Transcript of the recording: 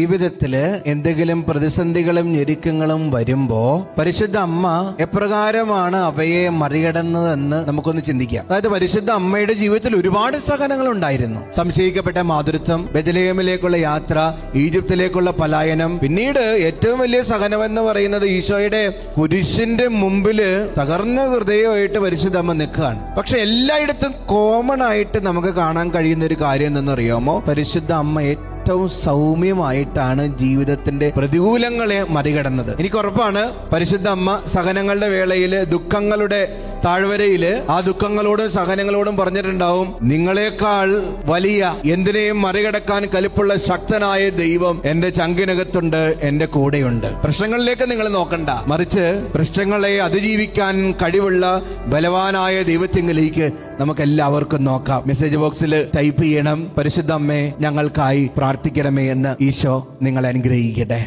ജീവിതത്തിൽ എന്തെങ്കിലും പ്രതിസന്ധികളും ഞെരുക്കങ്ങളും വരുമ്പോ പരിശുദ്ധ അമ്മ എപ്രകാരമാണ് അവയെ മറികടന്നതെന്ന് നമുക്കൊന്ന് ചിന്തിക്കാം. അതായത് പരിശുദ്ധ അമ്മയുടെ ജീവിതത്തിൽ ഒരുപാട് സഹനങ്ങൾ ഉണ്ടായിരുന്നു. സംശയിക്കപ്പെട്ട മാതൃത്വം ബദലേമിലേക്കുള്ള യാത്ര ഈജിപ്തിലേക്കുള്ള പലായനം പിന്നീട് ഏറ്റവും വലിയ സഹനം എന്ന് പറയുന്നത് ഈശോയുടെ കുരിശിന്റെ മുമ്പിൽ തകർന്ന ഹൃദയമായിട്ട് പരിശുദ്ധ അമ്മ നിൽക്കുകയാണ്. പക്ഷെ എല്ലായിടത്തും കോമൺ ആയിട്ട് നമുക്ക് കാണാൻ കഴിയുന്ന ഒരു കാര്യം എന്തെന്നറിയാമോ പരിശുദ്ധ അമ്മ ഏറ്റവും സൗമ്യമായിട്ടാണ് ജീവിതത്തിന്റെ പ്രതികൂലങ്ങളെ മറികടന്നത്. എനിക്ക് ഉറപ്പാണ് പരിശുദ്ധ അമ്മ സഹനങ്ങളുടെ വേളയിൽ ദുഃഖങ്ങളുടെ താഴ്വരയിൽ ആ ദുഃഖങ്ങളോടും സഹനങ്ങളോടും പറഞ്ഞിട്ടുണ്ടാവും നിങ്ങളെക്കാൾ വലിയ എന്തിനേയും മറികടക്കാൻ കലിപ്പുള്ള ശക്തനായ ദൈവം എന്റെ ചങ്കിനകത്തുണ്ട് എന്റെ കൂടെയുണ്ട്. പ്രശ്നങ്ങളിലേക്ക് നിങ്ങൾ നോക്കണ്ട. മറിച്ച് പ്രശ്നങ്ങളെ അതിജീവിക്കാൻ കഴിവുള്ള ബലവാനായ ദൈവത്തിങ്കിലേക്ക് നമുക്ക് എല്ലാവർക്കും നോക്കാം. മെസ്സേജ് ബോക്സിൽ ടൈപ്പ് ചെയ്യണം പരിശുദ്ധ അമ്മേ ഞങ്ങൾക്കായി പ്രാർത്ഥിക്കണമേ എന്ന് ഈശോ നിങ്ങൾ അനുഗ്രഹിക്കട്ടെ.